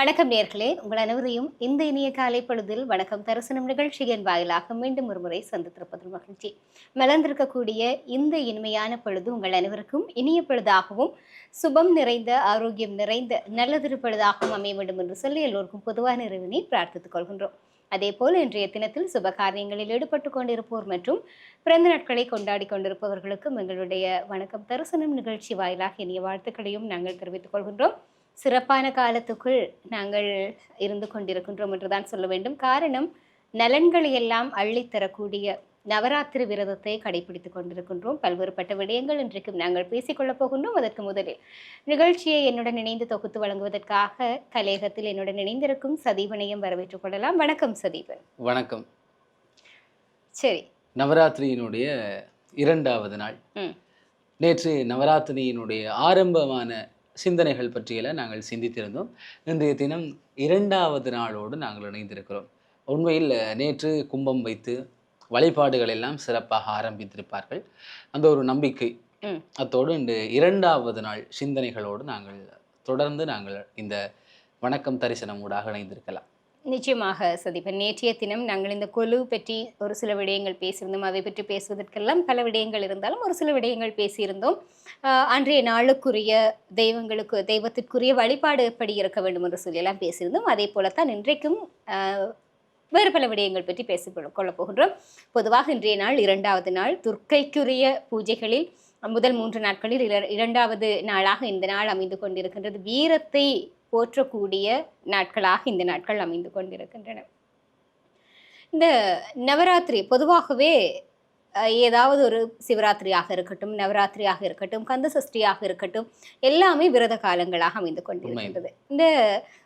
வணக்கம் நேர்களே. உங்கள் அனைவரையும் இந்த இனிய காலை பொழுதில் வணக்கம் தரிசனம் நிகழ்ச்சியின் வாயிலாக மீண்டும் ஒரு முறை சந்தித்திருப்பதில் மகிழ்ச்சி. மலர்ந்திருக்கக்கூடிய இந்த இனிமையான பொழுது உங்கள் அனைவருக்கும் இனிய பொழுதாகவும் சுபம் நிறைந்த ஆரோக்கியம் நிறைந்த நல்லதிரு பொழுதாகவும் அமைய வேண்டும் என்று சொல்லி எல்லோருக்கும் பொதுவான இறைவனை பிரார்த்தித்துக் கொள்கின்றோம். அதே போல் இன்றைய தினத்தில் சுப காரியங்களில் ஈடுபட்டு கொண்டிருப்போர் மற்றும் பிறந்த நாட்களை கொண்டாடி கொண்டிருப்பவர்களுக்கும் எங்களுடைய வணக்கம் தரிசனம் நிகழ்ச்சி வாயிலாக இனிய வாழ்த்துக்களையும் நாங்கள் தெரிவித்துக் கொள்கின்றோம். சிறப்பான காலத்துக்குள் நாங்கள் இருந்து கொண்டிருக்கின்றோம் என்றுதான் சொல்ல வேண்டும். காரணம் நலன்களை எல்லாம் அள்ளித்தரக்கூடிய நவராத்திரி விரதத்தை கடைபிடித்துக் கொண்டிருக்கின்றோம். பல்வேறுபட்ட விடயங்கள் இன்றைக்கும் நாங்கள் பேசிக்கொள்ளப் போகின்றோம். அதற்கு முதலில் நிகழ்ச்சியை என்னுடன் இணைந்து தொகுத்து வழங்குவதற்காக கலையகத்தில் என்னுடன் இணைந்திருக்கும் சதீபனையும் வரவேற்றுக் கொள்ளலாம். வணக்கம் சதீபன். வணக்கம். சரி. நவராத்திரியினுடைய இரண்டாவது நாள். நேற்று நவராத்திரியினுடைய ஆரம்பமான சிந்தனைகள் பற்றியெல்லாம் நாங்கள் சிந்தித்திருந்தோம். இன்றைய தினம் இரண்டாவது நாளோடு நாங்கள் இணைந்திருக்கிறோம். உண்மையில் நேற்று கும்பம் வைத்து வழிபாடுகள் எல்லாம் சிறப்பாக ஆரம்பித்திருப்பார்கள். அந்த ஒரு நம்பிக்கை அத்தோடு இந்த இரண்டாவது நாள் சிந்தனைகளோடு நாங்கள் தொடர்ந்து நாங்கள் இந்த வணக்கம் தரிசனம் ஊடாக இணைந்திருக்கலாம். நிச்சயமாக சதீபன். நேற்றைய தினம் நாங்கள் இந்த கொலு பற்றி ஒரு சில விடயங்கள் பேசியிருந்தோம். அதை பற்றி பேசுவதற்கெல்லாம் பல விடயங்கள் இருந்தாலும் ஒரு சில விடயங்கள் பேசியிருந்தோம். அன்றைய நாளுக்குரிய தெய்வங்களுக்கு தெய்வத்திற்குரிய வழிபாடு எப்படி இருக்க வேண்டும் என்று சொல்லியெல்லாம் பேசியிருந்தோம். அதே போலத்தான் இன்றைக்கும் வேறு பல விடயங்கள் பற்றி பேசிக்கொள்ள கொள்ளப் போகின்றோம். பொதுவாக இன்றைய நாள் இரண்டாவது நாள். துர்க்கைக்குரிய பூஜைகளில் முதல் மூன்று நாட்களில் இர- இரண்டாவது நாளாக இந்த நாள் அமைந்து கொண்டிருக்கின்றது. வீரத்தை போற்றக்கூடிய நாட்களாக இந்த நாட்கள் அமைந்து கொண்டிருக்கின்றன. இந்த நவராத்திரி பொதுவாகவே ஏதாவது ஒரு சிவராத்திரியாக இருக்கட்டும் நவராத்திரியாக இருக்கட்டும் கந்த சஷ்டியாக இருக்கட்டும் எல்லாமே விரத காலங்களாக அமைந்து கொண்டிருக்கின்றது. இந்த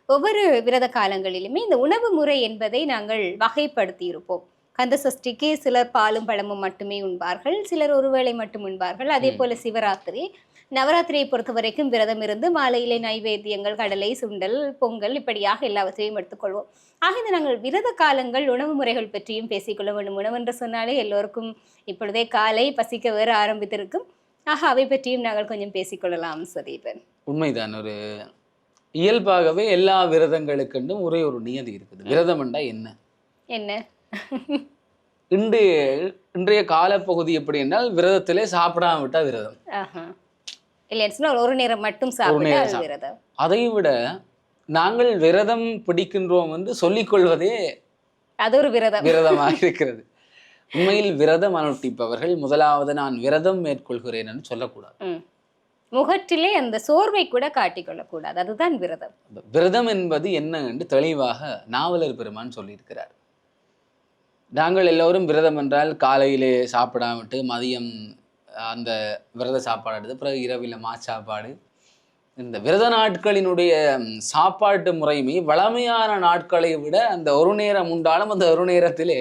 ஒவ்வொரு விரத காலங்களிலுமே இந்த உணவு முறை என்பதை நாங்கள் வகைப்படுத்தி இருப்போம் கந்த சஷ்டிக்கு சிலர் பாலும் பழமும் மட்டுமே உண்பார்கள் சிலர் ஒருவேளை மட்டும் உண்பார்கள். அதே. போல சிவராத்திரி நவராத்திரியை பொறுத்த வரைக்கும் விரதம் இருந்து மாலையிலே நைவேத்தியங்கள் கடலை சுண்டல் பொங்கல் இப்படியாக எல்லாவற்றையும் எடுத்துக்கொள்வோம். ஆக இந்த நாங்கள் விரத காலங்கள் உணவு முறைகள் பற்றியும் பேசிக்கொள்ள வேண்டும். உணவு என்று சொன்னாலே எல்லோருக்கும் இப்பொழுதே காலை பசிக்க வேற ஆரம்பித்திருக்கும். ஆக அவை பற்றியும் நாங்கள் கொஞ்சம் பேசிக்கொள்ளலாம் சதீபன். உண்மைதான். ஒரு இயல்பாகவே எல்லா விரதங்களுக்கெண்டும் ஒரே ஒரு நியதி இருக்குது. விரதம் என்றா என்ன? என்ன? இன்று இன்றைய காலப்பகுதி எப்படி என்றால் விரதத்திலே சாப்பிடாம விட்டா விரதம். ஆஹா. இல்லைன்னு ஒரு நேரம் மட்டும் சாப்பிட்டா அது விட நாங்கள் விரதம் பிடிக்கின்றோம் என்று சொல்லிக்கொள்வதே அது ஒரு விரதம். விரதமாக இருக்கிறது. உண்மையில் விரதம் அனுஷ்டிப்பவர்கள் முதலாவது நான் விரதம் மேற்கொள்கிறேன் என்று சொல்லக்கூடாது. முகற்றிலே அந்த சோர்வை கூட காட்டிக்கொள்ளக்கூடாது. அதுதான் விரதம். விரதம் என்பது என்ன என்று தெளிவாக நாவலர் பெருமான் சொல்லியிருக்கிறார். நாங்கள் எல்லோரும் விரதம் என்றால் காலையிலே சாப்பிடாமட்டு மதியம் அந்த விரத சாப்பாடு எடுத்து பிறகு இரவில் மா சாப்பாடு. இந்த விரத நாட்களினுடைய சாப்பாட்டு முறைமை வளமையான நாட்களை விட அந்த ஒரு நேரம் உண்டாலும் அந்த ஒரு நேரத்திலே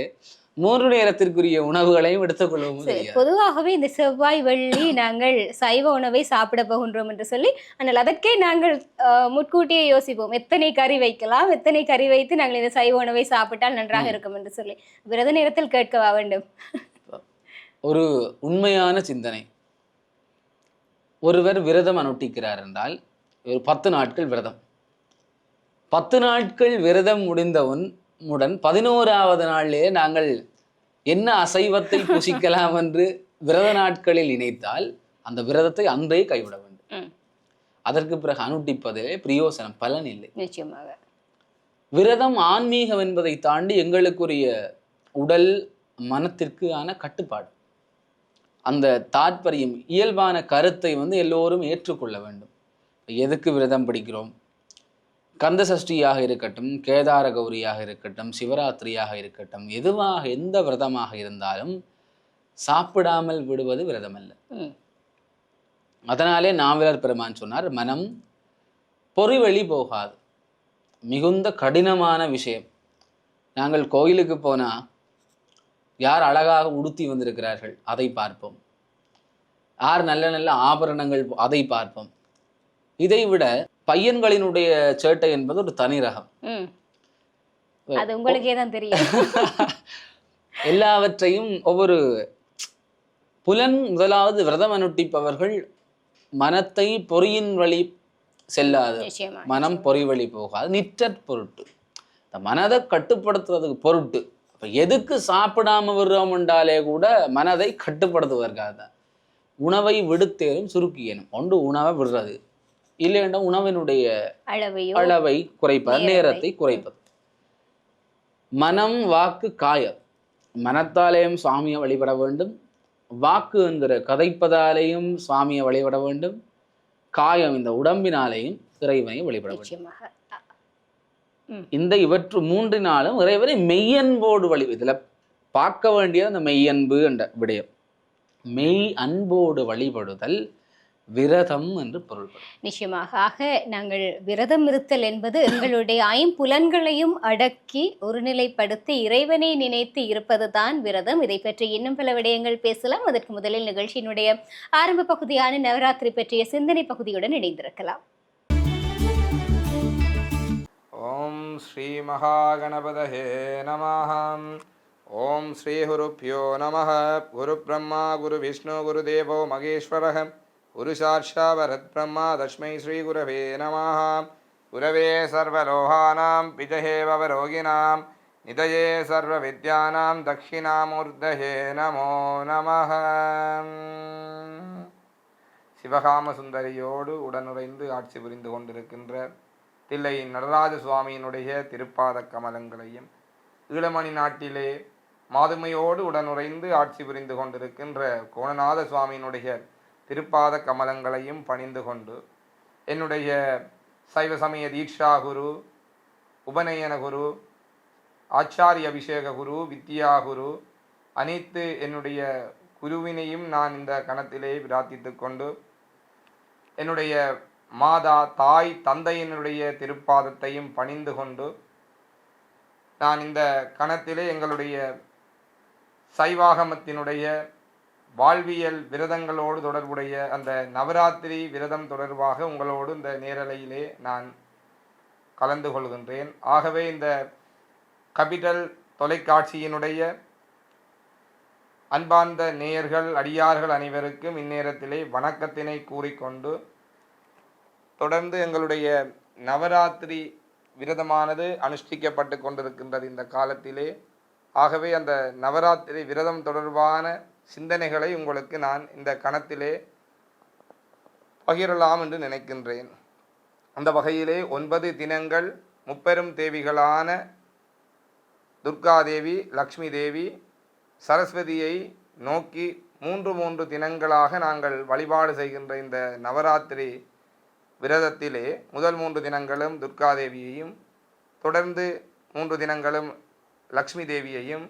மூன்று நேரத்திற்குரிய உணவுகளையும் எடுத்துக்கொள்ளவும் பொதுவாகவே இந்த செவ்வாய் வெள்ளி நாங்கள் சைவ உணவை சாப்பிட போகின்றோம் என்று சொல்லி ஆனால் அதற்கே நாங்கள் அஹ், முன்கூட்டியே யோசிப்போம். எத்தனை கறி வைக்கலாம் எத்தனை கறி வைத்து நாங்கள் இந்த சைவ உணவை சாப்பிட்டால் நன்றாக இருக்கும் என்று சொல்லி. விரத நேரத்தில் கேட்கவா வேண்டும்? ஒரு உண்மையான சிந்தனை. ஒருவர் விரதம் அனுஷ்டிக்கிறார் என்றால் ஒரு பத்து நாட்கள் விரதம். பத்து நாட்கள் விரதம் முடிந்தவன் உடன் பதினோராவது நாளிலே நாங்கள் என்ன அசைவத்தை புசிக்கலாம் என்று விரத நாட்களில் நினைத்தால் அந்த விரதத்தை அன்றே கைவிட வேண்டும். அதற்கு பிறகு அனுஷ்டிப்பதிலே பிரயோசனம் பலன் இல்லை. நிச்சயமாக. விரதம் ஆன்மீகம் என்பதை தாண்டி எங்களுக்குரிய உடல் மனத்திற்கான கட்டுப்பாடு. அந்த தாற்பயம் இயல்பான கருத்தை வந்து எல்லோரும் ஏற்றுக்கொள்ள வேண்டும். எதுக்கு விரதம் பிடிக்கிறோம்? கந்த சஷ்டியாக இருக்கட்டும் கேதார கௌரியாக இருக்கட்டும் சிவராத்திரியாக இருக்கட்டும் எதுவாக எந்த விரதமாக இருந்தாலும் சாப்பிடாமல் விடுவது விரதமல்ல. ம், அதனாலே நாவலர் பெருமான் சொன்னார் மனம் பொறிவழி போகாது. மிகுந்த கடினமான விஷயம். நாங்கள் கோயிலுக்கு போனா யார் அழகாக உடுத்தி வந்திருக்கிறார்கள் அதை பார்ப்போம். யார் நல்ல நல்ல ஆபரணங்கள் அதை பார்ப்போம். இதை விட பையன்களினுடைய சேட்டை என்பது ஒரு தனி ரகம். அது உங்களுக்கே தான் தெரியும். எல்லாவற்றையும் ஒவ்வொரு புலன் முதலாவது விரதம் அனுஷ்டிப்பவர்கள் மனத்தை பொறியின் வழி செல்லாது. மனம் பொறிவழி போகாது. நிற்றற் பொருட்டு. இந்த மனதை கட்டுப்படுத்துறதுக்கு பொருட்டு. அப்ப எதுக்கு சாப்பிடாம விடுறோம்ன்றாலே கூட மனதை கட்டுப்படுத்துவதற்காக தான் உணவை விடுத்தேரும் சுருக்கியனும். ஒன்று உணவை விடுறது. இல்லைன்னா உணவினுடைய அளவை குறைப்பது நேரத்தை. குறைப்பது. மனம் வாக்கு காயம். மனத்தாலேயும் சுவாமியை வழிபட வேண்டும். வாக்கு என்கிற கதைப்பதாலேயும் சுவாமியை வழிபட வேண்டும். காயம் இந்த உடம்பினாலேயும் இறைவனை வழிபட வேண்டும். இந்த இவற்று மூன்றினாலும் இறைவனை மெய்யன்போடு வழி இதுல பார்க்க வேண்டியது அந்த மெய்யன்பு என்ற விடயம். மெய் அன்போடு வழிபடுதல் விரதம் என்று பொருள்படும். நிச்சயமாக. ஆக நாங்கள் விரதம் இருத்தல் என்பது எங்களுடைய ஐம்புலன்களையும் அடக்கி ஒருநிலைப்படுத்தி இறைவனை நினைத்து இருப்பதுதான் விரதம். இதை பற்றி இன்னும் பல விடயங்கள் பேசலாம். அதற்கு முதலில் நிகழ்ச்சியினுடைய ஆரம்ப பகுதியான நவராத்திரி பற்றிய சிந்தனை பகுதியுடன் இணைந்திருக்கலாம். ॐ श्रीमहागणपतये नमः ॐ श्रीगुरुभ्यो नमः गुरुब्रह्मा गुरुविष्णु गुरुदेवो महेश्वरः गुरुसाक्षावरद्ब्रह्मा तस्मै श्रीगुरवे नमः गुरवे सर्वलोहानां विजहे ववरोगिणां निधये सर्वविद्यानां दक्षिणामूर्धये नमो नमः சிவகாம சுந்தரியோடு உடனுறைந்து ஆட்சி புரிந்து கொண்டிருக்கின்ற தில்லை நடராஜ சுவாமியினுடைய திருப்பாத கமலங்களையும் ஈழமணி நாட்டிலே மாதுமையோடு உடனுறைந்து ஆட்சி புரிந்து கொண்டிருக்கின்ற கோணநாத சுவாமியினுடைய திருப்பாத கமலங்களையும் பணிந்து கொண்டு என்னுடைய சைவ சமய தீட்சா குரு உபநயன குரு ஆச்சாரிய அபிஷேக குரு வித்யா குரு அனைத்து என்னுடைய குருவினையும் நான் இந்த கணத்திலே பிரார்த்தித்து கொண்டு என்னுடைய மாதா தாய் தந்தையினுடைய திருப்பாதத்தையும் பணிந்து கொண்டு நான் இந்த கணத்திலே எங்களுடைய சைவாகமத்தினுடைய வாழ்வியல் விரதங்களோடு தொடர்புடைய அந்த நவராத்திரி விரதம் தொடர்பாக உங்களோடு இந்த நேரலையிலே நான் கலந்து கொள்கின்றேன். ஆகவே இந்த கபிட்டல் தொலைக்காட்சியினுடைய அன்பார்ந்த நேயர்கள் அடியார்கள் அனைவருக்கும் இந்நேரத்திலே வணக்கத்தினை கூறிக்கொண்டு தொடர்ந்து எங்களுடைய நவராத்திரி விரதமானது அனுஷ்டிக்கப்பட்டு கொண்டிருக்கின்றது இந்த காலத்திலே. ஆகவே அந்த நவராத்திரி விரதம் தொடர்பான சிந்தனைகளை உங்களுக்கு நான் இந்த கணத்திலே பகிரலாம் என்று நினைக்கின்றேன். அந்த வகையிலே ஒன்பது தினங்கள் முப்பெரும் தேவிகளான துர்காதேவி லக்ஷ்மி தேவி சரஸ்வதியை நோக்கி மூன்று மூன்று தினங்களாக நாங்கள் வழிபாடு செய்கின்ற இந்த நவராத்திரி விரதத்திலே முதல் மூன்று தினங்களும் துர்காதேவியையும் தொடர்ந்து மூன்று தினங்களும் லக்ஷ்மி தேவியையும்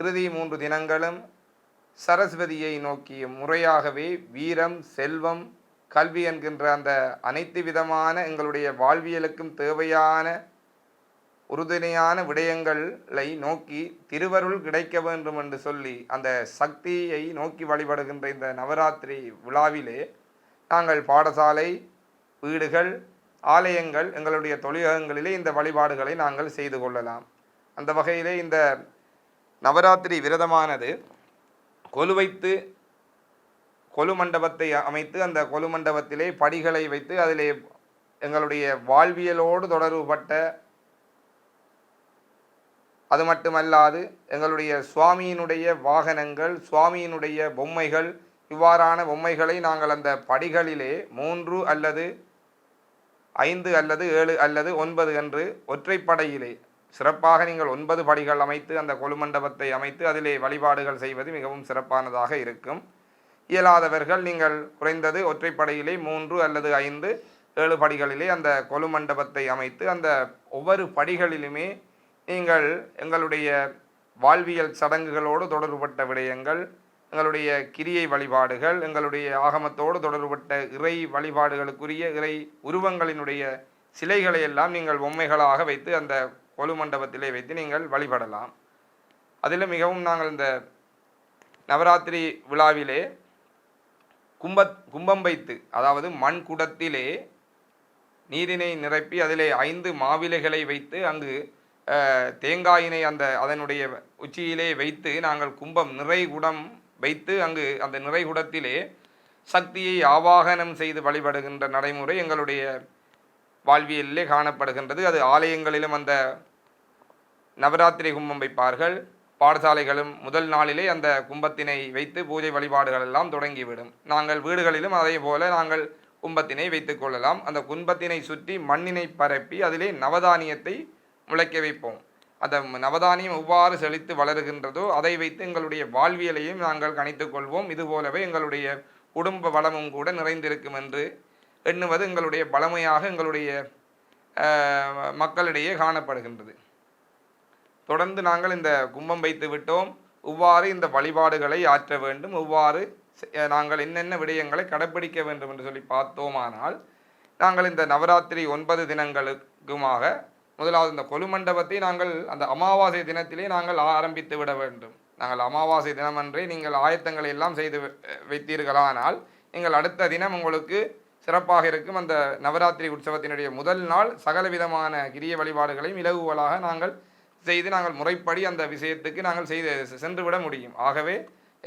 இறுதி மூன்று தினங்களும் சரஸ்வதியை நோக்கியும் முறையாகவே வீரம் செல்வம் கல்வி என்கின்ற அந்த அனைத்து விதமான எங்களுடைய வாழ்வியலுக்கும் தேவையான உறுதுணையான விடயங்களை நோக்கி திருவருள் கிடைக்க வேண்டும் என்று சொல்லி அந்த சக்தியை நோக்கி வழிபடுகின்ற இந்த நவராத்திரி விழாவிலே நாங்கள் பாடசாலை வீடுகள் ஆலயங்கள் எங்களுடைய தொழிலகங்களிலே இந்த வழிபாடுகளை நாங்கள் செய்து கொள்ளலாம். அந்த வகையிலே இந்த நவராத்திரி விரதமானது கொலுவைத்து கொலு மண்டபத்தை அமைத்து அந்த கொலு மண்டபத்திலே படிகளை வைத்து அதிலே எங்களுடைய வாழ்வியலோடு தொடர்புபட்ட அது மட்டுமல்லாது எங்களுடைய சுவாமியினுடைய வாகனங்கள் சுவாமியினுடைய பொம்மைகள் இவ்வாறான பொம்மைகளை நாங்கள் அந்த படிகளிலே மூன்று அல்லது ஐந்து அல்லது ஏழு அல்லது ஒன்பது என்று ஒற்றைப்படையிலே. சிறப்பாக நீங்கள் ஒன்பது படிகள் அமைத்து அந்த கொலுமண்டபத்தை அமைத்து அதிலே வழிபாடுகள் செய்வது மிகவும் சிறப்பானதாக இருக்கும். இயலாதவர்கள் நீங்கள் குறைந்தது ஒற்றைப்படையிலே மூன்று அல்லது ஐந்து ஏழு படிகளிலே அந்த கொலுமண்டபத்தை அமைத்து அந்த ஒவ்வொரு படிகளிலுமே நீங்கள் எங்களுடைய வாழ்வியல் சடங்குகளோடு தொடர்புபட்ட விடயங்கள் எங்களுடைய கிரியை வழிபாடுகள் எங்களுடைய ஆகமத்தோடு தொடர்புபட்ட இறை வழிபாடுகளுக்குரிய இறை உருவங்களினுடைய சிலைகளை எல்லாம் நீங்கள் பொம்மைகளாக வைத்து அந்த கொலு மண்டபத்திலே வைத்து நீங்கள் வழிபடலாம். அதில் மிகவும் நாங்கள் இந்த நவராத்திரி விழாவிலே கும்ப கும்பம் வைத்து அதாவது மண் குடத்திலே நீரினை நிரப்பி அதிலே ஐந்து மாவிலைகளை வைத்து அங்கு தேங்காயினை அந்த அதனுடைய உச்சியிலே வைத்து நாங்கள் கும்பம் நிறைகுடம் வைத்து அங்கு அந்த நிறைகுடத்திலே சக்தியை ஆவாகனம் செய்து வழிபடுகின்ற நடைமுறை எங்களுடைய வாழ்வியலிலே காணப்படுகின்றது. அது ஆலயங்களிலும் அந்த நவராத்திரி கும்பம் வைப்பார்கள். பாடசாலைகளும் முதல் நாளிலே அந்த கும்பத்தினை வைத்து பூஜை வழிபாடுகள் எல்லாம் தொடங்கிவிடும். நாங்கள் வீடுகளிலும் அதே போல நாங்கள் கும்பத்தினை வைத்துக் கொள்ளலாம். அந்த கும்பத்தினை சுற்றி மண்ணினை பரப்பி அதிலே நவதானியத்தை முளைக்க வைப்போம். அந்த நவதானியம் எவ்வாறு செழித்து வளருகின்றதோ அதை வைத்து எங்களுடைய வாழ்வியலையும் நாங்கள் கணித்துக் கொள்வோம். இதுபோலவே எங்களுடைய குடும்ப வளமும் கூட நிறைந்திருக்கும் என்று எண்ணுவது எங்களுடைய பழமையாக எங்களுடைய மக்களிடையே காணப்படுகின்றது. தொடர்ந்து நாங்கள் இந்த கும்பம் வைத்து விட்டோம். இவ்வாறு இந்த வழிபாடுகளை ஆற்ற வேண்டும். இவ்வாறு செ- நாங்கள் என்னென்ன விடயங்களை கடைப்பிடிக்க வேண்டும் என்று சொல்லி பார்த்தோமானால் நாங்கள் இந்த நவராத்திரி ஒன்பது தினங்களுக்குமாக முதலாவது இந்த கொலுமண்டபத்தை நாங்கள் அந்த அமாவாசை தினத்திலே நாங்கள் ஆரம்பித்து விட வேண்டும். நாங்கள் அமாவாசை தினமன்றே நீங்கள் ஆயத்தங்களை எல்லாம் செய்து வைத்தீர்களானால் நீங்கள் அடுத்த தினம் உங்களுக்கு சிறப்பாக இருக்கும் அந்த நவராத்திரி உற்சவத்தினுடைய முதல் நாள் சகலவிதமான கிரிய வழிபாடுகளையும் இலகுவலாக நாங்கள் செய்து நாங்கள் முறைப்படி அந்த விஷயத்துக்கு நாங்கள் செய்து சென்று விட முடியும். ஆகவே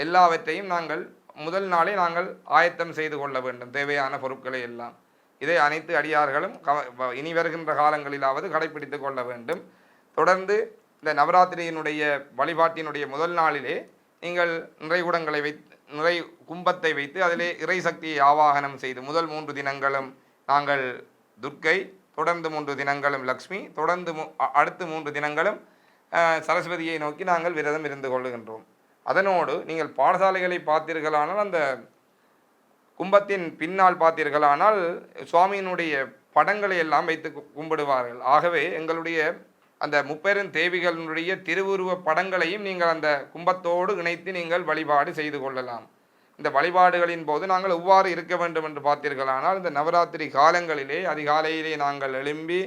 எல்லாவற்றையும் நாங்கள் முதல் நாளே நாங்கள் ஆயத்தம் செய்து கொள்ள வேண்டும். தேவையான பொருட்களை எல்லாம். இதை அனைத்து அடியார்களும் கவ- இனி வருகின்ற காலங்களிலாவது கடைபிடித்து கொள்ள வேண்டும். தொடர்ந்து இந்த நவராத்திரியினுடைய வழிபாட்டினுடைய முதல் நாளிலே நீங்கள் நிறைகுடங்களை வைத்து நிறை கும்பத்தை வைத்து அதிலே இறை சக்தியை ஆவாகனம் செய்து முதல் மூன்று தினங்களும் நாங்கள் துர்க்கை தொடர்ந்து மூன்று தினங்களும் லக்ஷ்மி தொடர்ந்து அடுத்து மூன்று தினங்களும் சரஸ்வதியை நோக்கி நாங்கள் விரதம் இருந்து கொள்ளுகின்றோம். அதனோடு நீங்கள் பாடசாலைகளை பார்த்தீர்களானால் அந்த கும்பத்தின் பின்னால் பார்த்தீர்களானால் சுவாமியினுடைய படங்களை எல்லாம் வைத்து கும்பிடுவார்கள். ஆகவே எங்களுடைய அந்த முப்பெரும் தேவிகளினுடைய திருவுருவ படங்களையும் நீங்கள் அந்த கும்பத்தோடு இணைத்து நீங்கள் வழிபாடு செய்து கொள்ளலாம். இந்த வழிபாடுகளின் போது நாங்கள் எவ்வாறு இருக்க வேண்டும் என்று பார்த்தீர்களானால் இந்த நவராத்திரி காலங்களிலே அதிகாலையிலே நாங்கள் எழும்பி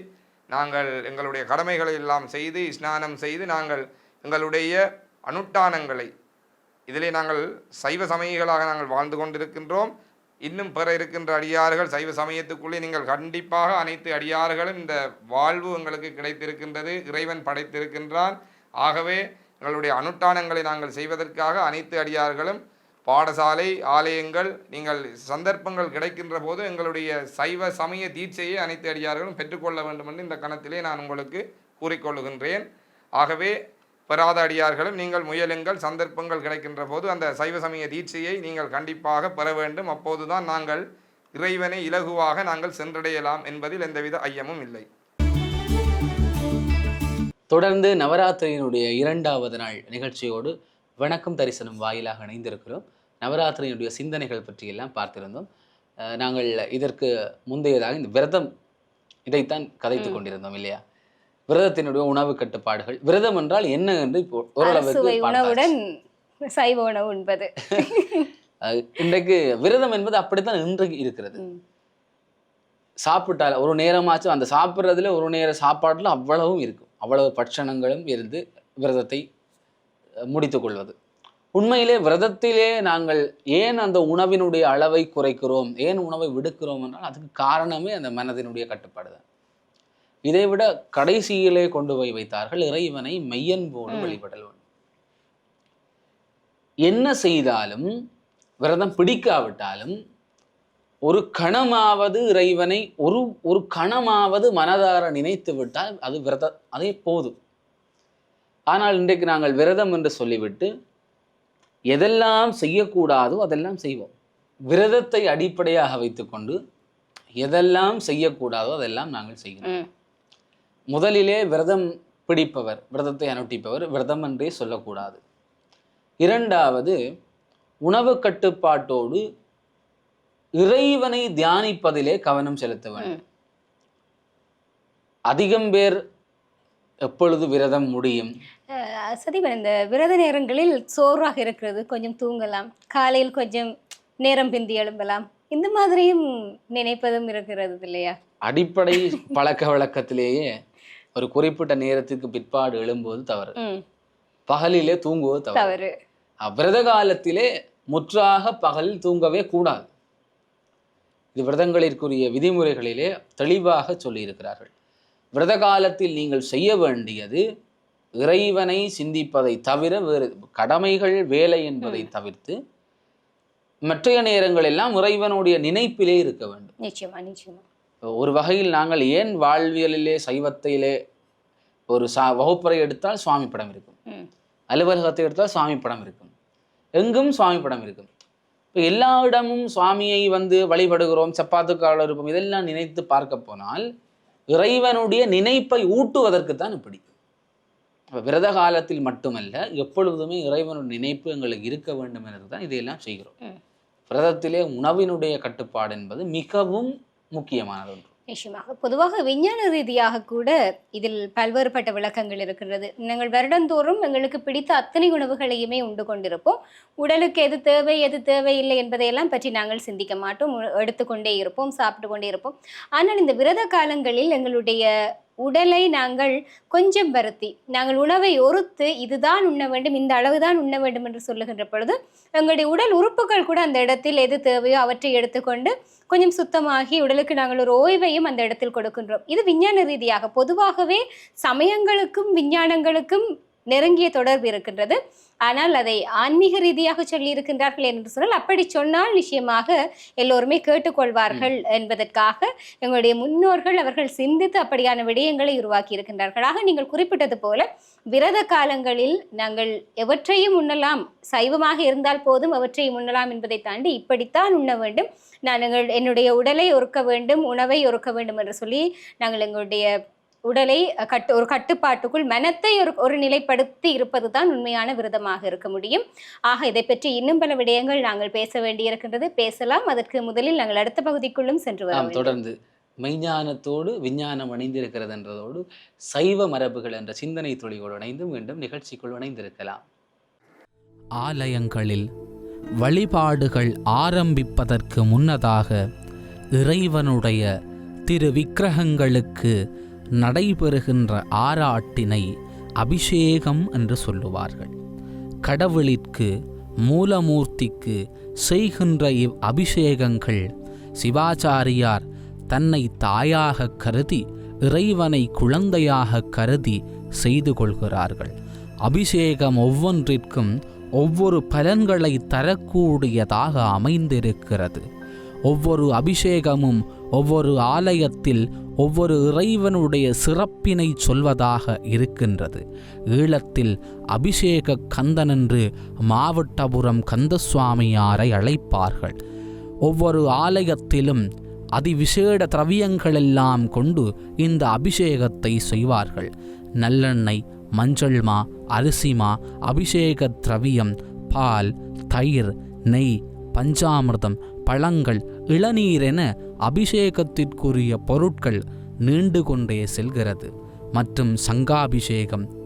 நாங்கள் எங்களுடைய கடமைகளை எல்லாம் செய்து ஸ்நானம் செய்து நாங்கள் எங்களுடைய அனுஷ்டானங்களை இதிலே நாங்கள் சைவ சமயிகளாக நாங்கள் வாழ்ந்து கொண்டிருக்கின்றோம். இன்னும் பிற இருக்கின்ற அடியார்கள் சைவ சமயத்துக்குள்ளே நீங்கள் கண்டிப்பாக அனைத்து அடியார்களும் இந்த வாழ்வு உங்களுக்கு கிடைத்திருக்கின்றது இறைவன் படைத்திருக்கின்றான். ஆகவே எங்களுடைய அனுஷ்டானங்களை நாங்கள் செய்வதற்காக அனைத்து அடியார்களும் பாடசாலை ஆலயங்கள் நீங்கள் சந்தர்ப்பங்கள் கிடைக்கின்ற போது எங்களுடைய சைவ சமய தீட்சையை அனைத்து அடியார்களும் பெற்றுக்கொள்ள வேண்டும் என்று இந்த கணத்திலே நான் உங்களுக்கு கூறிக்கொள்ளுகின்றேன். ஆகவே பெறாத அடியார்களும் நீங்கள் முயலுங்கள். சந்தர்ப்பங்கள் கிடைக்கின்ற போது அந்த சைவ சமய தீட்சையை நீங்கள் கண்டிப்பாக பெற வேண்டும். அப்போதுதான் நாங்கள் இறைவனை இலகுவாக நாங்கள் சென்றடையலாம் என்பதில் எந்தவித ஐயமும் இல்லை. தொடர்ந்து நவராத்திரியினுடைய இரண்டாவது நாள் நிகழ்ச்சியோடு வணக்கம் தரிசனம் வாயிலாக இணைந்திருக்கிறோம். நவராத்திரியினுடைய சிந்தனைகள் பற்றியெல்லாம் பார்த்திருந்தோம். நாங்கள் இதற்கு முந்தையதாக இந்த விரதம் இதைத்தான் கதைத்து கொண்டிருந்தோம் இல்லையா? விரதத்தினுடைய உணவு கட்டுப்பாடுகள். விரதம் என்றால் என்ன என்று இப்போ ஓரளவுக்கு. உணவுடன் சைவ உணவு உண்பது. இன்றைக்கு விரதம் என்பது அப்படித்தான் இன்றைக்கு இருக்கிறது. சாப்பிட்டால் ஒரு நேரமாச்சும் அந்த சாப்பிட்றதுல ஒரு நேர சாப்பாடுல அவ்வளவும் இருக்கும். அவ்வளவு பட்சணங்களும் இருந்து விரதத்தை அஹ், முடித்துக் கொள்வது. உண்மையிலே விரதத்திலே நாங்கள் ஏன் அந்த உணவினுடைய அளவை குறைக்கிறோம்? ஏன் உணவை விடுக்கிறோம் என்றால் அதுக்கு காரணமே அந்த மனதினுடைய கட்டுப்பாடு தான் இதை விட கடைசியிலே கொண்டு போய் வைத்தார்கள் இறைவனை மெய்யன்போடு ம். வழிபடல் என்ன செய்தாலும் விரதம் பிடிக்காவிட்டாலும் ஒரு கணமாவது இறைவனை ஒரு ஒரு கணமாவது மனதார நினைத்து விட்டால் அது விரத அதே போதும் ஆனால் இன்றைக்கு நாங்கள் விரதம் என்று சொல்லிவிட்டு எதெல்லாம் செய்யக்கூடாதோ அதெல்லாம் செய்வோம் விரதத்தை அடிப்படையாக வைத்துக்கொண்டு எதெல்லாம் செய்யக்கூடாதோ அதெல்லாம் நாங்கள் செய்கிறோம். முதலிலே விரதம் பிடிப்பவர் விரதத்தை அனுட்டிப்பவர் விரதம் என்றே சொல்லக்கூடாது. இரண்டாவது உணவு கட்டுப்பாட்டோடு இறைவனை தியானிப்பதிலே கவனம் செலுத்த வேண்டும். அதிகம் பேர் எப்பொழுது விரதம் முடியும்? அஹ் சதீவன் இந்த விரத நேரங்களில் சோர்வாக இருக்கிறது கொஞ்சம் தூங்கலாம் காலையில் கொஞ்சம் நேரம் பிந்தி எழும்பலாம் இந்த மாதிரியும் நினைப்பதும் இருக்கிறது இல்லையா? அடிப்படை பழக்க வழக்கத்திலேயே ஒரு குறிப்பிட்ட நேரத்துக்கு பிற்பாடு எழும்போது தவறு. பகலிலே தூங்குவது தவறு. தவறு. விரத காலத்திலே முற்றாக பகலில் தூங்கவே கூடாது. இது விரதங்களிற்குரிய விதிமுறைகளிலே தெளிவாக சொல்லியிருக்கிறார்கள். விரத காலத்தில் நீங்கள் செய்ய வேண்டியது இறைவனை சிந்திப்பதை தவிர வேறு கடமைகள் வேலை என்பதை தவிர்த்து மற்றைய நேரங்கள் எல்லாம் இறைவனுடைய நினைப்பிலே இருக்க வேண்டும். நிச்சயமா நிச்சயமா. ஒரு வகையில் நாங்கள் ஏன் வாழ்வியலிலே சைவத்திலே ஒரு சா வகுப்பறை எடுத்தால் சுவாமி படம் இருக்கும். அலுவலகத்தை எடுத்தால் சுவாமி படம் இருக்கும். எங்கும் சுவாமி படம் இருக்கும். இப்போ எல்லா இடமும் சுவாமியை வந்து வழிபடுகிறோம் சப்பாத்துக்கால இருப்போம் இதெல்லாம் நினைத்து பார்க்க போனால் இறைவனுடைய நினைப்பை ஊட்டுவதற்கு தான் இப்படி. இப்போ விரத காலத்தில் மட்டுமல்ல எப்பொழுதுமே இறைவனுடைய நினைப்பு எங்களுக்கு இருக்க வேண்டும் என்று தான் இதையெல்லாம் செய்கிறோம். விரதத்திலே உணவினுடைய கட்டுப்பாடு என்பது மிகவும் முக்கியமானது ஒன்று. நிச்சயமாக. பொதுவாக விஞ்ஞான ரீதியாக கூட இதில் பல்வேறுபட்ட விளக்கங்கள் இருக்கின்றது. நாங்கள் வருடந்தோறும் எங்களுக்கு பிடித்த அத்தனை உணவுகளையுமே உண்டு கொண்டிருப்போம். உடலுக்கு எது தேவை எது தேவையில்லை என்பதையெல்லாம் பற்றி நாங்கள் சிந்திக்க மாட்டோம். எடுத்துக்கொண்டே இருப்போம் சாப்பிட்டு கொண்டே இருப்போம். ஆனால் இந்த விரத காலங்களில் எங்களுடைய உடலை நாங்கள் கொஞ்சம் வருத்தி நாங்கள் உணவை ஒருத்து இதுதான் உண்ண வேண்டும் இந்த அளவு தான் உண்ண வேண்டும் என்று சொல்லுகின்ற பொழுது எங்களுடைய உடல் உறுப்புகள் கூட அந்த இடத்தில் எது தேவையோ அவற்றை எடுத்துக்கொண்டு கொஞ்சம் சுத்தமாகி உடலுக்கு நாங்கள் ஒரு ஓய்வையும் அந்த இடத்தில் கொடுக்கின்றோம். இது விஞ்ஞான ரீதியாக பொதுவாகவே சமயங்களுக்கும் விஞ்ஞானங்களுக்கும் நெருங்கிய தொடர்பு இருக்கின்றது. ஆனால் அதை ஆன்மீக ரீதியாக சொல்லியிருக்கின்றார்கள் என்று சொன்னால் அப்படி சொன்னால் நிச்சயமாக எல்லோருமே கேட்டுக்கொள்வார்கள் என்பதற்காக எங்களுடைய முன்னோர்கள் அவர்கள் சிந்தித்து அப்படியான விடயங்களை உருவாக்கி இருக்கின்றார்கள். ஆக நீங்கள் குறிப்பிட்டது போல விரத காலங்களில் நாங்கள் எவற்றையும் உண்ணலாம் சைவமாக இருந்தால் போதும் அவற்றையும் உண்ணலாம் என்பதை தாண்டி இப்படித்தான் உண்ண வேண்டும். நான் எங்கள் என்னுடைய உடலை ஒருக்க வேண்டும் உணவை ஒருக்க வேண்டும் என்று சொல்லி நாங்கள் எங்களுடைய உடலை கட்டு ஒரு கட்டுப்பாட்டுக்குள் மனத்தை ஒரு ஒரு நிலைப்படுத்தி இருப்பது தான் உண்மையான விரதமாக இருக்க முடியும். ஆக இதை பற்றி இன்னும் பல விடயங்கள் நாங்கள் பேச வேண்டியிருக்கின்றது. பேசலாம். அதற்கு முதலில் நாங்கள் அடுத்த பகுதிக்குள்ளும் சென்று வர நாம் வேண்டும். தொடர்ந்து. மெய்ஞானத்தோடு விஞ்ஞானம் இணைந்திருக்கிறது என்றதோடு சைவ மரபுகள் என்ற சிந்தனை துளியோடு இணைந்து மீண்டும் நிகழ்ச்சிக்குள் இணைந்திருக்கலாம். ஆலயங்களில் வழிபாடுகள் ஆரம்பிப்பதற்கு முன்னதாக இறைவனுடைய திரு விக்கிரகங்களுக்கு நடைபெறுகின்ற ஆராட்டினை அபிஷேகம் என்று சொல்லுவார்கள். கடவுளிற்கு மூலமூர்த்திக்கு செய்கின்ற இவ் அபிஷேகங்கள் சிவாச்சாரியார் தன்னை தாயாக கருதி இறைவனை குழந்தையாக கருதி செய்து கொள்கிறார்கள். அபிஷேகம் ஒவ்வொன்றிற்கும் ஒவ்வொரு பலன்களை தரக்கூடியதாக அமைந்திருக்கிறது. ஒவ்வொரு அபிஷேகமும் ஒவ்வொரு ஆலயத்தில் ஒவ்வொரு இறைவனுடைய சிறப்பினை சொல்வதாக இருக்கின்றது. ஈழத்தில் அபிஷேக கந்தன் என்று மாவட்டபுரம் கந்தசுவாமியாரை அழைப்பார்கள். ஒவ்வொரு ஆலயத்திலும் அதிவிசேட திரவியங்களெல்லாம் கொண்டு இந்த அபிஷேகத்தை செய்வார்கள். நல்லெண்ணெய் மஞ்சள் மா அரிசி மா அபிஷேக திரவியம் பால் தயிர் நெய் பஞ்சாமிர்தம் பழங்கள் இளநீர் என அபிஷேகத்திற்குரிய பொருட்கள் நீண்டு கொண்டே செல்கிறது. மற்றும் சங்காபிஷேகம்.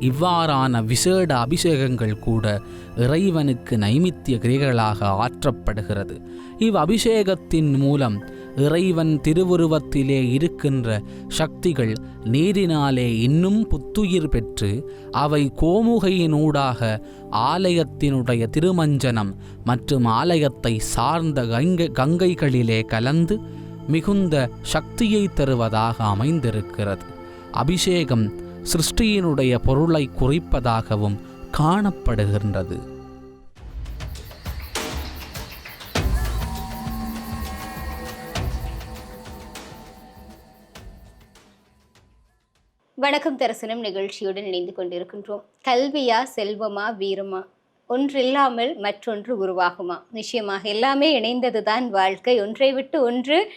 இவ்வாறான விசேட அபிஷேகங்கள் கூட இறைவனுக்கு நைமித்திய கிரிகளாக ஆற்றப்படுகிறது. இவ் அபிஷேகத்தின் மூலம் இறைவன் திருவுருவத்திலே இருக்கின்ற சக்திகள் நீரினாலே இன்னும் புத்துயிர் பெற்று அவை கோமுகையினூடாக ஆலயத்தினுடைய திருமஞ்சனம் மற்றும் ஆலயத்தை சார்ந்த கங்கை கங்கைகளிலே கலந்து மிகுந்த சக்தியை தருவதாக அமைந்திருக்கிறது. அபிஷேகம் சிருஷ்டியினுடைய பொருளை குறிப்பதாகவும் காணப்படுகின்றது. வணக்கம் தரிசனம் நிகழ்ச்சியுடன் இணைந்து கொண்டிருக்கின்றோம். கல்வியா செல்வமா வீரமா? ஒன்றில்லாமல் மற்றொன்று உருவாகுமா? நிச்சயமாக எல்லாமே இணைந்ததுதான் வாழ்க்கை. ஒன்றை விட்டு ஒன்று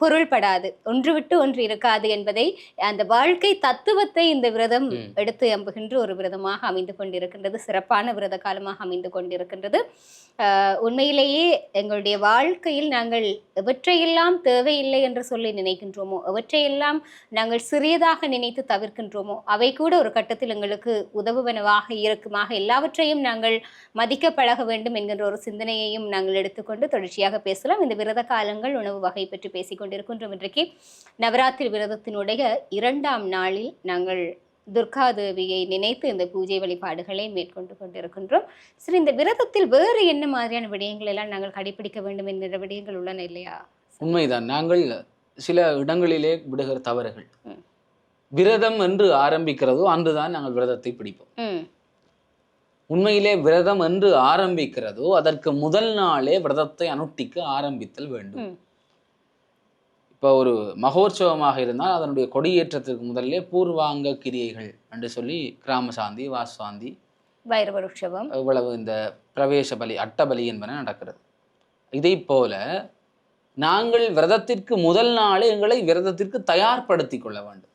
பொருள்படாது. ஒன்று விட்டு ஒன்று இருக்காது என்பதை அந்த வாழ்க்கை தத்துவத்தை இந்த விரதம். எடுத்து அம்புகின்ற ஒரு விரதமாக அமைந்து கொண்டிருக்கின்றது. சிறப்பான விரத காலமாக அமைந்து கொண்டிருக்கின்றது. உண்மையிலேயே எங்களுடைய வாழ்க்கையில் நாங்கள் எவற்றையெல்லாம் தேவையில்லை என்று சொல்லி நினைக்கின்றோமோ எவற்றையெல்லாம் நாங்கள் சிறியதாக நினைத்து தவிர்க்கின்றோமோ அவை கூட ஒரு கட்டத்தில் எங்களுக்கு உதவுவனவாக இருக்குமாக எல்லாவற்றையும் நாங்கள் மதிக்க பழக வேண்டும் என்கின்ற ஒரு சிந்தனையையும் நாங்கள் எடுத்துக்கொண்டு தொடர்ச்சியாக பேசலாம். இந்த விரத காலங்கள் உணவு வகை பற்றி பேசிக் கொண்டிருக்கின்றோம் இன்றைக்கு நவராத்திரி விரதத்தினுடைய இரண்டாம் நாளில் நாங்கள் துர்கா தேவியை நினைத்து இந்த பூஜை வழிபாடுகளை மேற்கொண்டு கொண்டிருக்கின்றோம். சரி இந்த விரதத்தில் வேறு என்ன மாதிரியான விடயங்கள் எல்லாம் நாங்கள் கடைபிடிக்க வேண்டும் என்கிற விடயங்கள் உள்ளன இல்லையா? உண்மைதான். நாங்கள் சில இடங்களிலே விடுகிற தவறுகள். விரதம் என்று ஆரம்பிக்கிறதோ அன்றுதான் நாங்கள் விரதத்தை பிடிப்போம். உண்மையிலே விரதம் என்று ஆரம்பிக்கிறதோ அதற்கு முதல் நாளே விரதத்தை அனுஷ்டிக்க ஆரம்பித்தல் வேண்டும். இப்போ ஒரு மகோற்சவமாக இருந்தால் அதனுடைய கொடியேற்றத்திற்கு முதல்லே பூர்வாங்க கிரியைகள் என்று சொல்லி கிராம சாந்தி வாசாந்தி வைரவ உற்சவம் இவ்வளவு இந்த பிரவேச பலி அட்டபலி என்பன நடக்கிறது. இதை போல நாங்கள் விரதத்திற்கு முதல் நாளே எங்களை விரதத்திற்கு தயார்படுத்தி கொள்ள வேண்டும்.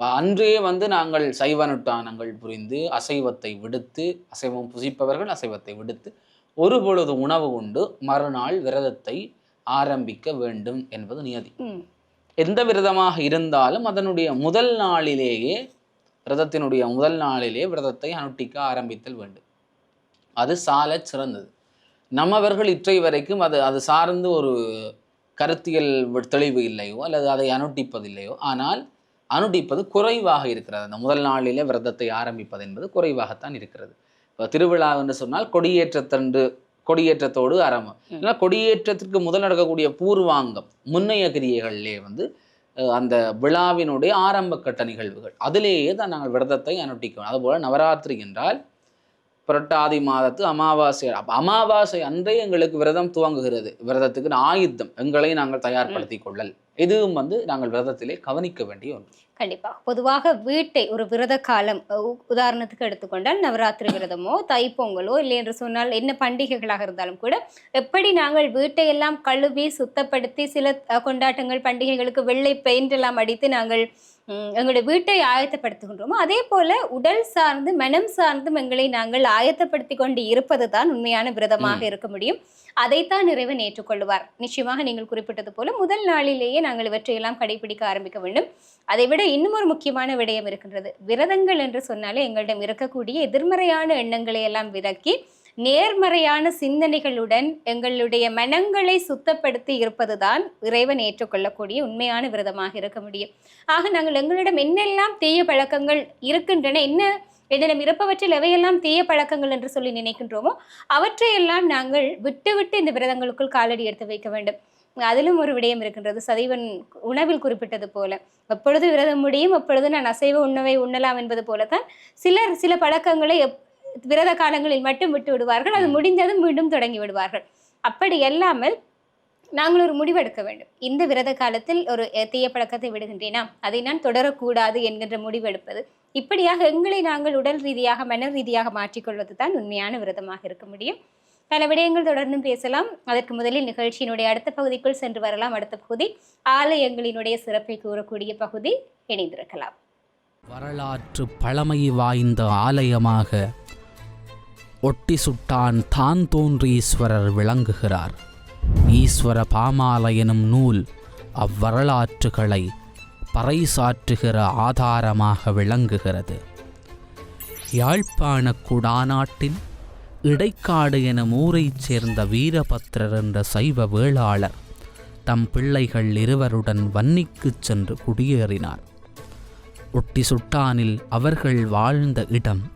அன்றே வந்து நாங்கள் சைவ நுட்டானங்கள் புரிந்து அசைவத்தை விடுத்து அசைவம் புசிப்பவர்கள் அசைவத்தை விடுத்து ஒரு பொழுது உணவு உண்டு மறுநாள் விரதத்தை ஆரம்பிக்க வேண்டும் என்பது நியதி. எந்த விரதமாக இருந்தாலும் அதனுடைய முதல் நாளிலேயே விரதத்தினுடைய முதல் நாளிலே விரதத்தை அனுஷ்டிக்க ஆரம்பித்தல் வேண்டும். அது சாலச் சிறந்தது. நம்மவர்கள் இற்றை வரைக்கும் அது அது சார்ந்து ஒரு கருத்தியல் தெளிவு இல்லையோ அல்லது அதை அனுஷ்டிப்பதில்லையோ ஆனால் அனுஷ்டிப்பது குறைவாக இருக்கிறது. அந்த முதல் நாளிலே விரதத்தை ஆரம்பிப்பது என்பது குறைவாகத்தான் இருக்கிறது. இப்போ திருவிழா என்று சொன்னால் கொடியேற்றத்தன்று கொடியேற்றத்தோடு ஆரம்பம். ஏன்னா கொடியேற்றத்திற்கு முதல் நடக்கக்கூடிய பூர்வாங்கம் முன்னைய கிரியைகளிலே வந்து அஹ், அந்த விழாவினுடைய ஆரம்ப கட்ட நிகழ்வுகள். அதிலேயே தான் நாங்கள் விரதத்தை அனுஷ்டிக்கணும் அதுபோல் நவராத்திரி என்றால் புரட்டாதி மாதத்து அமாவாசை. அப்போ அமாவாசை அன்றே எங்களுக்கு விரதம் துவங்குகிறது. விரதத்துக்கு ஆயுத்தம். எங்களை நாங்கள் தயார்படுத்திக் கொள்ளல். இதுவும் வந்து நாங்கள் விரதத்திலே கவனிக்க வேண்டிய ஒன்று. கண்டிப்பா. பொதுவாக வீட்டை ஒரு விரத காலம் உதாரணத்துக்கு எடுத்துக்கொண்டால் நவராத்திரி விரதமோ தைப்பொங்கலோ இல்லை என்று சொன்னால் என்ன பண்டிகைகளாக இருந்தாலும் கூட எப்படி நாங்கள் வீட்டை எல்லாம் கழுவி சுத்தப்படுத்தி சில கொண்டாட்டங்கள் பண்டிகைகளுக்கு வெள்ளை பெயிண்ட் எல்லாம் அடித்து நாங்கள் எங்களுடைய வீட்டை ஆயத்தப்படுத்துகின்றோமோ அதே போல உடல் சார்ந்து மனம் சார்ந்தும் எங்களை நாங்கள் ஆயத்தப்படுத்தி கொண்டு இருப்பது தான் உண்மையான விரதமாக இருக்க முடியும். அதைத்தான் இறைவன் ஏற்றுக்கொள்வார் நிச்சயமாக நீங்கள் குறிப்பிட்டது போல முதல் நாளிலேயே நாங்கள் இவற்றையெல்லாம் கடைபிடிக்க ஆரம்பிக்க வேண்டும். அதை விட இன்னும் ஒரு முக்கியமான விடயம் இருக்கின்றது. விரதங்கள் என்று சொன்னாலே எங்களிடம் இருக்கக்கூடிய எதிர்மறையான எண்ணங்களை எல்லாம் விலக்கி நேர்மறையான சிந்தனைகளுடன் எங்களுடைய மனங்களை சுத்தப்படுத்தி இருப்பதுதான் இறைவன் ஏற்றுக்கொள்ளக்கூடிய உண்மையான விரதமாக இருக்க முடியும். ஆக நாங்கள் எங்களிடம் என்னெல்லாம் தீய பழக்கங்கள் இருக்கின்றன என்ன என்னிடம் இருப்பவற்றில் எவையெல்லாம் தீய பழக்கங்கள் என்று சொல்லி நினைக்கின்றோமோ அவற்றையெல்லாம் நாங்கள் விட்டு விட்டு இந்த விரதங்களுக்குள் காலடி எடுத்து வைக்க வேண்டும். அதிலும் ஒரு விடயம் இருக்கின்றது. சதைவன் உணவில் குறிப்பிட்டது போல எப்பொழுது விரதம் முடியும் அப்பொழுது நான் அசைவ உணவை உண்ணலாம் என்பது போலத்தான் சிலர் சில பழக்கங்களை எப்- விரத காலங்களில் மட்டும் விட்டு விடுவார்கள். அது முடிந்ததும் மீண்டும் தொடங்கி விடுவார்கள். அப்படி அல்லாமல் நாங்கள் ஒரு முடிவெடுக்க வேண்டும். இந்த விரத காலத்தில் ஒரு அஹ், தீய பழக்கத்தை விடுகின்றேனா? அதை நான் தொடரக்கூடாது என்கின்ற முடிவெடுப்பது. இப்படியாக எங்களை நாங்கள் உடல் ரீதியாக மன ரீதியாக மாற்றிக்கொள்வது தான் உண்மையான விரதமாக இருக்க முடியும். பல விடயங்கள் தொடர்ந்தும் பேசலாம். அதற்கு முதலில் நிகழ்ச்சியினுடைய அடுத்த பகுதிக்குள் சென்று வரலாம். அடுத்த பகுதி ஆலயங்களினுடைய சிறப்பை கூறக்கூடிய பகுதி இணைந்திருக்கலாம். வரலாற்று பழமை வாய்ந்த ஆலயமாக ஒட்டி சுட்டான் தான் தோன்றீஸ்வரர் விளங்குகிறார். ஈஸ்வர பாமால எனும் நூல் அவ்வரலாற்றுகளை பறைசாற்றுகிற ஆதாரமாக விளங்குகிறது. யாழ்ப்பாண குடாநாட்டின் இடைக்காடு எனும் ஊரைச் சேர்ந்த வீரபத்திரர் என்ற சைவ வேளாளர் தம் பிள்ளைகள் இருவருடன் வன்னிக்குச் சென்று குடியேறினார். ஒட்டி சுட்டானில் அவர்கள் வாழ்ந்த இடம்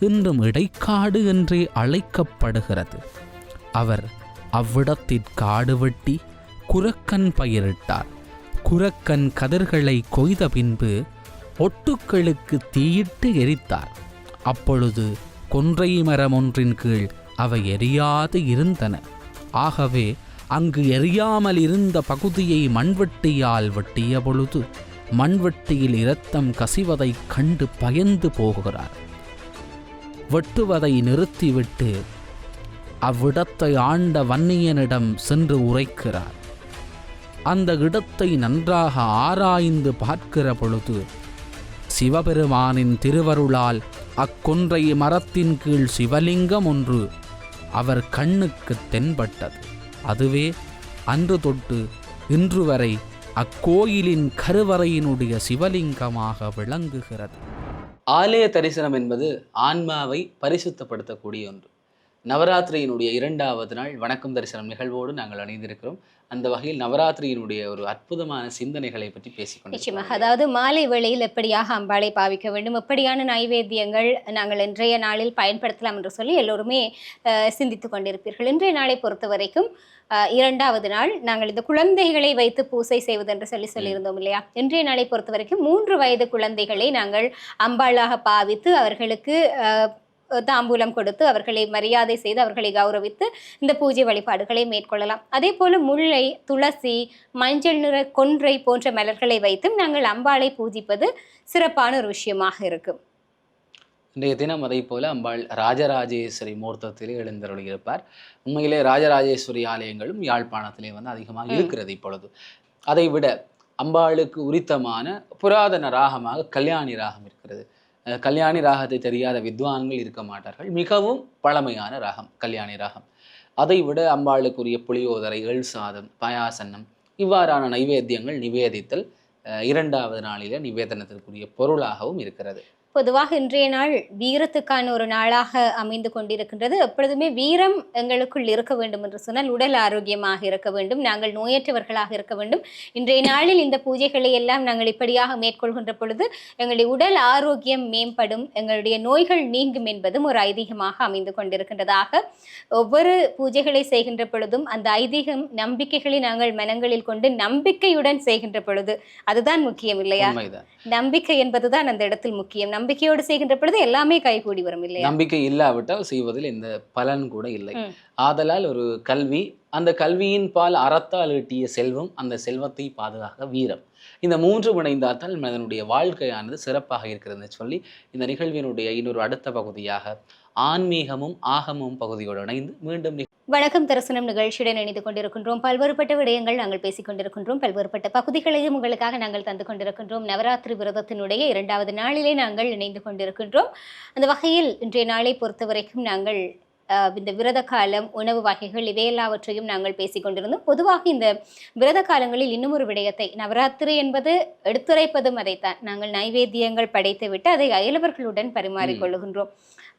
இன்றும் இடைக்காடு என்றே அழைக்கப்படுகிறது. அவர் அவ்விடத்திற்காடு வெட்டி குரக்கன் பயிரிட்டார். குரக்கன் கதிர்களை கொய்த பின்பு ஒட்டுக்களுக்கு தீயிட்டு எரித்தார். அப்பொழுது கொன்றை மரம் ஒன்றின் கீழ் அவை எரியாது இருந்தன. ஆகவே அங்கு எரியாமல் இருந்த பகுதியை மண்வெட்டியால் வெட்டிய பொழுது மண்வெட்டியில் இரத்தம் கசிவதைக் கண்டு பயந்து போகிறார். வெட்டுவதை நிறுத்திவிட்டு அவ்விடத்தை ஆண்ட வன்னியனிடம் சென்று உரைக்கிறார். அந்த இடத்தை நன்றாக ஆராய்ந்து பார்க்கிற பொழுது சிவபெருமானின் திருவருளால் அக்கொன்றை மரத்தின் கீழ் சிவலிங்கம் ஒன்று அவர் கண்ணுக்கு தென்பட்டது. அதுவே அன்று தொட்டு இன்று வரை அக்கோயிலின் கருவறையினுடைய சிவலிங்கமாக விளங்குகிறது. ஆலய தரிசனம் என்பது ஆன்மாவை பரிசுத்தப்படுத்தக்கூடிய ஒன்று. நவராத்திரியினுடைய இரண்டாவது நாள் வணக்கம் தரிசனம் நிகழ்வோடு நாங்கள் அணிந்திருக்கிறோம். அந்த வகையில் நவராத்திரியினுடைய ஒரு அற்புதமான சிந்தனைகளை பற்றி பேசிக்கொண்டு நிச்சயமாக. அதாவது மாலை வேளையில் எப்படியாக அம்பாளை பாவிக்க வேண்டும் எப்படியான நைவேத்தியங்கள் நாங்கள் இன்றைய நாளில் பயன்படுத்தலாம் என்று சொல்லி எல்லோருமே அஹ், சிந்தித்துக் கொண்டிருப்பீர்கள். இன்றைய நாளை பொறுத்த வரைக்கும் இரண்டாவது நாள் நாங்கள் இந்த குழந்தைகளை வைத்து பூசை செய்வது என்று சொல்லி சொல்லியிருந்தோம் இல்லையா? இன்றைய நாளை பொறுத்த வரைக்கும் மூன்று வயது குழந்தைகளை நாங்கள் அம்பாளாக பாவித்து அவர்களுக்கு தாம்பூலம் கொடுத்து அவர்களை மரியாதை செய்து அவர்களை கௌரவித்து இந்த பூஜை வழிபாடுகளை மேற்கொள்ளலாம். அதே போல முல்லை துளசி மஞ்சள் நிற கொன்றை போன்ற மலர்களை வைத்தும் நாங்கள் அம்பாளை பூஜிப்பது சிறப்பான ஒரு விஷயமாக இருக்கும். இன்றைய தினம் அதை போல அம்பாள் ராஜராஜேஸ்வரி மூர்த்தத்திலே எழுந்தருளியிருப்பார். உண்மையிலே ராஜராஜேஸ்வரி ஆலயங்களும் யாழ்ப்பாணத்திலே வந்து அதிகமாக இருக்கிறது இப்பொழுது. அதை விட அம்பாளுக்கு உரித்தமான புராதன ராகமாக கல்யாணி ராகம் இருக்கிறது. கல்யாணி ராகத்தை தெரியாத வித்வான்கள் இருக்க மாட்டார்கள். மிகவும் பழமையான ராகம் கல்யாணி ராகம். அதை விட அம்பாளுக்குரிய புளியோதரை எள் சாதம் பாயாசன்னம் இவ்வாறான நைவேத்தியங்கள் நிவேதித்தல் இரண்டாவது நாளில நிவேதனத்திற்குரிய பொருளாகவும் இருக்கிறது. பொதுவாக இன்றைய நாள் வீரத்துக்கான ஒரு நாளாக அமைந்து கொண்டிருக்கின்றது. எப்பொழுதுமே வீரம் எங்களுக்குள் இருக்க வேண்டும் என்று சொன்னால் உடல் ஆரோக்கியமாக இருக்க வேண்டும் நாங்கள் நோயற்றவர்களாக இருக்க வேண்டும். இன்றைய நாளில் இந்த பூஜைகளை எல்லாம் நாங்கள் இப்படியாக மேற்கொள்கின்ற பொழுது எங்களுடைய உடல் ஆரோக்கியம் மேம்படும் எங்களுடைய நோய்கள் நீங்கும் என்பதும் ஒரு ஐதீகமாக அமைந்து கொண்டிருக்கின்றதாக. ஒவ்வொரு பூஜைகளை செய்கின்ற பொழுதும் அந்த ஐதீகம் நம்பிக்கைகளை நாங்கள் மனங்களில் கொண்டு நம்பிக்கையுடன் செய்கின்ற பொழுது அதுதான் முக்கியம் இல்லையா? நம்பிக்கை என்பதுதான் அந்த இடத்தில் முக்கியம். நம்பிக்கையோடு செய்கின்ற பொழுது எல்லாமே கைகூடி வரும் இல்லையா? நம்பிக்கை இல்லாவிட்டால் செய்வதில் எந்த பலன் கூட இல்லை. ஆதலால் ஒரு கல்வி அந்த கல்வியின் பால் அறத்தால் ஈட்டிய செல்வம் அந்த செல்வத்தை பாதுகாக்க வீரம். இந்த மூன்று இணைந்தால்தான் மனிதனுடைய வாழ்க்கையானது சிறப்பாக இருக்கிறதுன்னு சொல்லி இந்த நிகழ்வினுடைய இன்னொரு அடுத்த பகுதியாக ஆன்மீகமும் ஆகமும் பகுதியோடு இணைந்து மீண்டும் வணக்கம் தரிசனம் நிகழ்ச்சியுடன் இணைந்து கொண்டிருக்கின்றோம். பல்வேறுபட்ட விடயங்கள் நாங்கள் பேசிக் கொண்டிருக்கின்றோம். பல்வேறுபட்ட பகுதிகளையும் உங்களுக்காக நாங்கள் தந்து கொண்டிருக்கின்றோம். நவராத்திரி விரதத்தினுடைய இரண்டாவது நாளிலே நாங்கள் இணைந்து கொண்டிருக்கின்றோம். அந்த வகையில் இன்றைய நாளை பொறுத்தவரைக்கும் நாங்கள் இந்த விரத காலம் உணவு வகைகள் இவையெல்லாவற்றையும் நாங்கள் பேசிக் கொண்டிருந்தோம். பொதுவாக இந்த விரத காலங்களில் இன்னும் ஒரு விடயத்தை நவராத்திரி என்பது எடுத்துரைப்பதும் அதைத்தான். நாங்கள் நைவேத்தியங்கள் படைத்து விட்டு அதை அயலவர்களுடன் பரிமாறிக்கொள்ளுகின்றோம்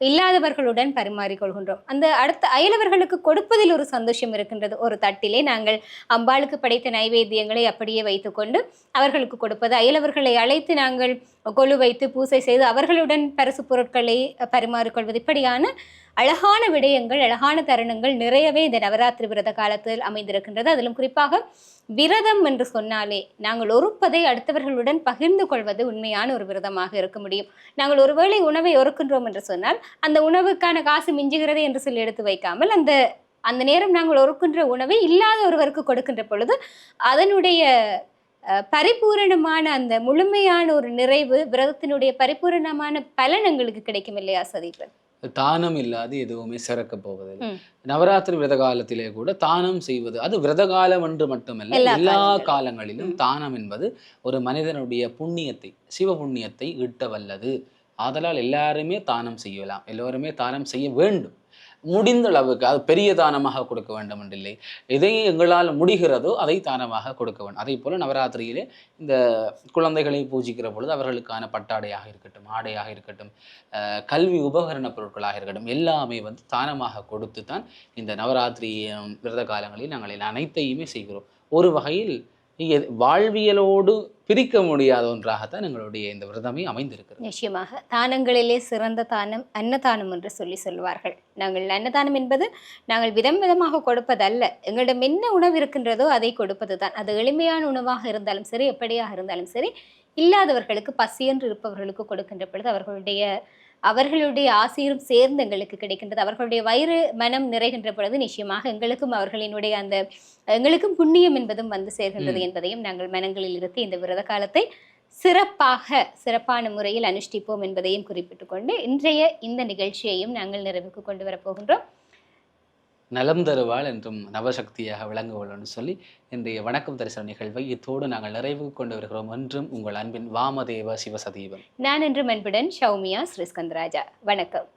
இல்லாதவர்களுடன் பரிமாறிக்கொள்கின்றோம். அந்த அடுத்த அயலவர்களுக்கு கொடுப்பதில் ஒரு சந்தோஷம் இருக்கின்றது. ஒரு தட்டிலே நாங்கள் அம்பாளுக்கு படைத்த நைவேத்தியங்களை அப்படியே வைத்துக்கொண்டு அவர்களுக்கு கொடுப்பது அயலவர்களை அழைத்து நாங்கள் கொலு வைத்து பூசை செய்து அவர்களுடன் பரிசு பொருட்களை பரிமாறிக்கொள்வது. இப்படியான அழகான விடயங்கள் அழகான தருணங்கள் நிறையவே இந்த நவராத்திரி விரத காலத்தில் அமைந்திருக்கின்றது. அதிலும் குறிப்பாக விரதம் என்று சொன்னாலே நாங்கள் ஒருப்பதை அடுத்தவர்களுடன் பகிர்ந்து கொள்வது உண்மையான ஒரு விரதமாக இருக்க முடியும். நாங்கள் ஒருவேளை உணவை ஒருக்கின்றோம் என்று சொன்னால் அந்த உணவுக்கான காசு மிஞ்சுகிறது என்று சொல்லி எடுத்து வைக்காமல் அந்த அந்த நேரம் நாங்கள் ஒருக்கின்ற உணவை இல்லாத ஒருவருக்கு கொடுக்கின்ற பொழுது அதனுடைய பரிபூரணமான அந்த முழுமையான ஒரு நிறைவு விரதத்தினுடைய பரிபூரணமான பலன் எங்களுக்கு கிடைக்கும் இல்லையா சதீபன்? தானம் இல்லாது எதுவுமே சிறக்க போவதில்லை. நவராத்திரி விரத காலத்திலே கூட தானம் செய்வது அது விரத காலம் என்று மட்டுமல்ல எல்லா. காலங்களிலும். தானம் என்பது ஒரு மனிதனுடைய புண்ணியத்தை சிவ புண்ணியத்தை ஈட்ட வல்லது. ஆதலால் எல்லாருமே தானம் செய்யலாம். எல்லோருமே தானம் செய்ய வேண்டும். முடிந்த அளவுக்கு அது பெரிய தானமாக கொடுக்க வேண்டும் என்றில்லை எதை எங்களால் முடிகிறதோ அதை தானமாக கொடுக்க வேண்டும். அதே போல் நவராத்திரியிலே இந்த குழந்தைகளை பூஜிக்கிற பொழுது அவர்களுக்கான பட்டாடையாக இருக்கட்டும் ஆடையாக இருக்கட்டும் கல்வி உபகரண பொருட்களாக இருக்கட்டும் எல்லாமே வந்து தானமாக கொடுத்து தான் இந்த நவராத்திரி விரத காலங்களில் நாங்கள் எல்லா அனைத்தையுமே செய்கிறோம். ஒரு வகையில் வாழ்வியலோடு பிரிக்க முடியாத ஒன்றாகத்தான் எங்களுடைய இந்த விரதமே அமைந்திருக்கிறது. நிச்சயமாக. தானங்களிலே சிறந்த தானம் அன்னதானம் என்று சொல்லி சொல்வார்கள். நாங்கள் அன்னதானம் என்பது நாங்கள் விதம் விதமாக கொடுப்பதல்ல. எங்களிடம் என்ன உணவு இருக்கின்றதோ அதை கொடுப்பது தான் அது எளிமையான உணவாக இருந்தாலும் சரி எப்படியாக இருந்தாலும் சரி இல்லாதவர்களுக்கு பசியென்று இருப்பவர்களுக்கு கொடுக்கின்ற பொழுது அவர்களுடைய அவர்களுடைய ஆசையும் சேர்ந்து எங்களுக்கு கிடைக்கின்றது அவர்களுடைய வயிறு மனம் நிறைகின்ற பொழுது நிச்சயமாக எங்களுக்கும் அவர்களினுடைய அந்த எங்களுக்கும் புண்ணியம் என்பதும் வந்து சேர்கின்றது. என்பதையும் நாங்கள் மனங்களில் இருத்தி இந்த விரத காலத்தை சிறப்பாக சிறப்பான முறையில் அனுஷ்டிப்போம் என்பதையும் குறிப்பிட்டுக் கொண்டு இன்றைய இந்த நிகழ்ச்சியையும் நாங்கள் நிறைவுக்கு கொண்டு வரப்போகின்றோம் நலம் தருவாள் என்றும் நவசக்தியாக விளங்குவள்னு சொல்லி இன்றைய வணக்கம் தரிசன நிகழ்வை இத்தோடு நாங்கள் நிறைவு கொண்டு வருகிறோம் என்றும் உங்கள் அன்பின் வாமதேவ சிவசதீபன். நான் என்று அன்புடன் ஷௌமியா ஸ்ரீஸ்கந்தராஜா. வணக்கம்.